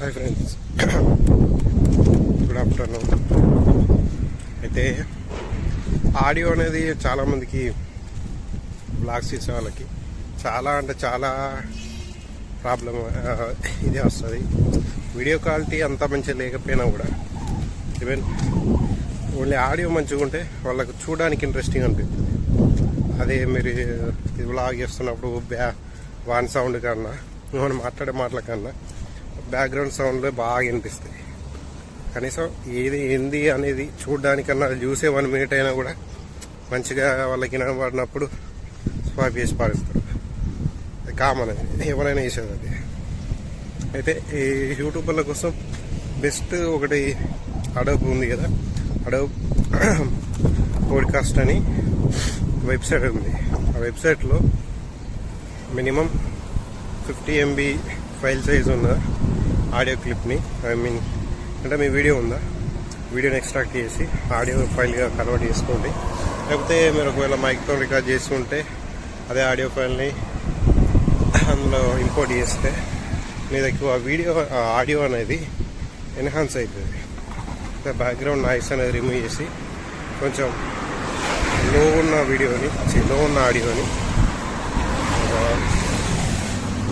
Hi friends good afternoon అయితే audio అనేది చాలామందికి బ్లాగ్స్ చేసే వాళ్ళకి చాలా అంటే చాలా ప్రాబ్లం ఇది వస్తుంది. వీడియో క్వాలిటీ అంత మంచిగా లేకపోయినా కూడా ఈవెన్ ఓన్లీ ఆడియో మంచిగా ఉంటే వాళ్ళకు చూడడానికి ఇంట్రెస్టింగ్ అనిపిస్తుంది. అదే మీరు ఇది బ్లాగ్ చేస్తున్నప్పుడు బ్యా వాన్ సౌండ్ కన్నా మనం మాట్లాడే మాటల కన్నా బ్యాక్గ్రౌండ్ సౌండ్లో బాగా వినిపిస్తాయి. కనీసం ఏది ఏంది అనేది చూడడానికన్నా చూసే వన్ మినిట్ అయినా కూడా మంచిగా వాళ్ళకి వినబడినప్పుడు స్వాప్ చేసి పాడిస్తారు అది కామన్ అది. ఎవరైనా చేసేది అది. అయితే ఈ యూట్యూబర్ల కోసం బెస్ట్ ఒకటి అడబ్ ఉంది కదా. అడబ్ పోడ్కాస్ట్ అని వెబ్సైట్ ఉంది. ఆ వెబ్సైట్లో minimum fifty MB file size ఉన్న ఆడియో క్లిప్ని ఐ మీన్ అంటే మీ వీడియో ఉందా? వీడియోని ఎక్స్ట్రాక్ట్ చేసి ఆడియో ఫైల్గా కన్వర్ట్ చేసుకోండి. లేకపోతే మీరు ఒకవేళ మైక్తో రికార్డ్ చేసి ఉంటే అదే ఆడియో ఫైల్ని అందులో ఇంపోర్ట్ చేస్తే మీ దగ్గర వీడియో ఆడియో అనేది ఎన్హాన్స్ అవుతుంది. బ్యాక్గ్రౌండ్ నాయిస్ అనేది రిమూవ్ చేసి కొంచెం లో ఉన్న వీడియోని లో ఉన్న ఆడియోని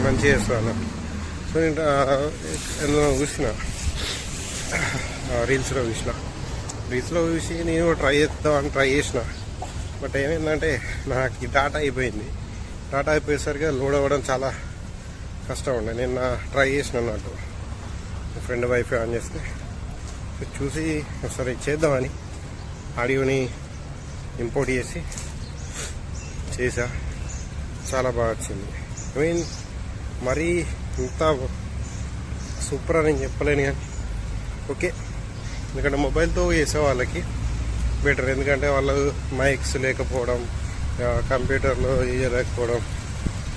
మంచిగా చేస్తాను. సో నేను ఎందులో చూసిన. రీల్స్లో చూసిన. రీల్స్లో చూసి నేను ట్రై చేద్దామని ట్రై చేసిన. బట్ ఏమైందంటే నాకు డాటా అయిపోయింది. డాటా అయిపోయేసరికి లోడ్ అవ్వడం చాలా కష్టం ఉండే. నేను ట్రై చేసిన అన్నట్టు ఫ్రెండ్ వైఫ్ ఆన్ చేస్తే. చూసి ఒకసారి చేద్దామని ఆడియోని ఇంపోర్ట్ చేసి చేసా. చాలా బాగా వచ్చింది. ఐ మీన్ మరీ ఇంత సూపర్ అని చెప్పలేను కానీ. ఓకే. ఎందుకంటే మొబైల్తో చేసే వాళ్ళకి బెటర్. ఎందుకంటే వాళ్ళు మైక్స్ లేకపోవడం కంప్యూటర్లో చేయలేకపోవడం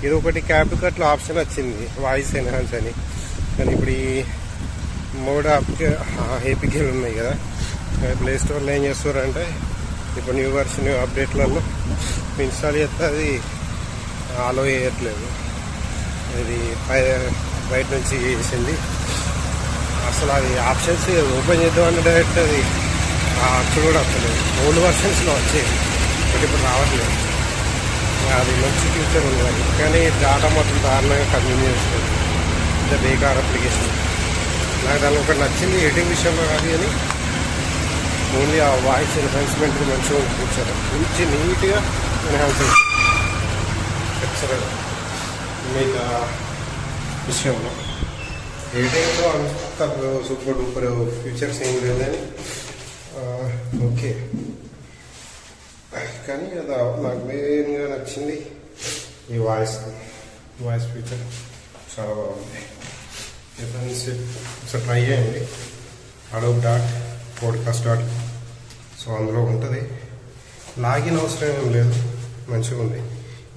ఇది ఒకటి క్యాప్ కట్లో ఆప్షన్ వచ్చింది వాయిస్ ఎన్హాన్స్ అని. కానీ ఇప్పుడు ఈ మోడ్ ఏపీకేలు ఉన్నాయి కదా. ప్లే స్టోర్లో ఏం చేస్తారంటే ఇప్పుడు న్యూ వర్షన్ అప్డేట్లలో ఇన్స్టాల్ చేస్తే అది ఆలో చేయట్లేదు. ఇది బయట నుంచి వేసింది అసలు అది ఆప్షన్స్ ఓపెన్ చేద్దామని డైరెక్ట్ అది అప్పుడు కూడా వస్తలేదు. ఓల్డ్ వర్షన్స్లో వచ్చేది. బట్ ఇప్పుడు రావట్లేదు. అది మంచి ఫ్యూచర్ ఉంది అది. కానీ డాటా మొత్తం దారుణంగా కంటిన్యూ చేస్తుంది. ఇంత బేకార్ అప్లికేషన్ నాకు దాని ఒకటి నచ్చింది ఎడిటింగ్ విషయంలో కాదు కానీ ఓన్లీ ఆ వాయిస్ ఎన్హాన్స్మెంట్ మంచిగా కూర్చోరు మంచి నీట్గా ఎన్హాన్స్ అవుతుంది మిగతా విషయంలో ఎడిటింగ్లో అంత సూపర్ డూపర్ ఫీచర్స్ ఏం లేదని ఓకే కానీ అది నాకు మెయిన్గా నచ్చింది ఈ వాయిస్ వాయిస్ ఫీచర్ చాలా బాగుంది. ఫ్రెండ్స్ ఒకసారి ట్రై చేయండి. Adobe dot podcast dot so అందులో ఉంటుంది. లాగిన్ అవసరం ఏం లేదు. మంచిగా ఉంది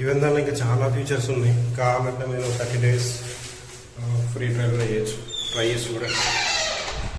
ఈవెన్ దానిలో ఇంకా చాలా ఫీచర్స్ ఉన్నాయి. కావాలంటే మీరు థర్టీ డేస్ ఫ్రీ ట్రయల్ చేయొచ్చు. ట్రై చేసి చూడండి.